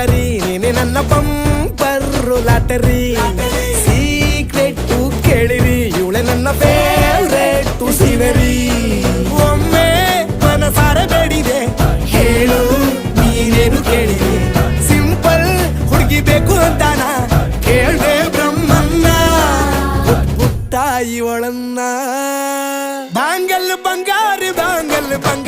ಜೋಕರಿ ನೀನೆ ನನ್ನ ಪಂಪರ್ರು lottery. Secret ಕೇಳಿರಿ, ಇವಳೆ ನನ್ನ ಫೇವ್ರೆಟ್ ಸೀನರಿ ಒಮ್ಮೆ ಮನಸಾರ ಬೇಡಿದೆ, ಹೇಳು, ನೀನೇನು ಕೇಳಿರಿ. ಸಿಂಪಲ್ ಹುಡುಗಿ ಬೇಕು ಅಂತಾನ, ಕೇಳ್ದೆ ಬ್ರಹ್ಮಣ್ಣ. ತಾಯಿ ಒಳನ್ನ ಬಾಂಗಲ್ ಬಂಗಾರಿ, ಬಾಂಗಲ್ ಬಂಗ